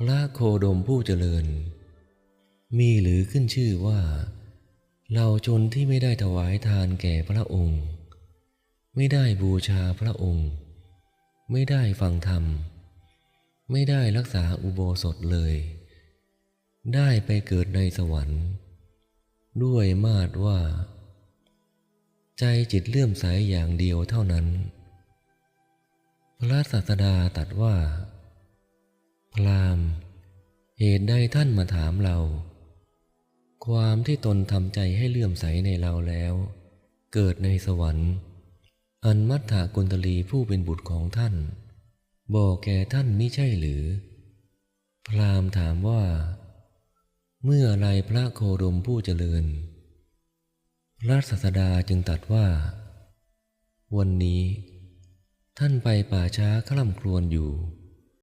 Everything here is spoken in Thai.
พระโคดมผู้เจริญ มีหรือขึ้นชื่อว่า เราชนที่ไม่ได้ถวายทานแก่พระองค์ ไม่ได้บูชาพระองค์ ไม่ได้ฟังธรรม ไม่ได้รักษาอุโบสถเลย ได้ไปเกิดในสวรรค์ ด้วยมาดว่า ใจจิตเลื่อมใสอย่างเดียวเท่านั้น พระศาสดาตรัสว่า พรามเหตุใดท่านมาถามเรา ความที่ตนทำใจให้เลื่อมใสในเราแล้ว เกิดในสวรรค์ อันมัทธากุณตลีผู้เป็นบุตรของท่าน บอกแก่ท่านมิใช่หรือ พรามถามว่า เมื่อไรพระโคดมผู้เจริญพระศาสดาจึงตรัสว่า วันนี้ ท่านไปป่าช้าคล่ำครวญอยู่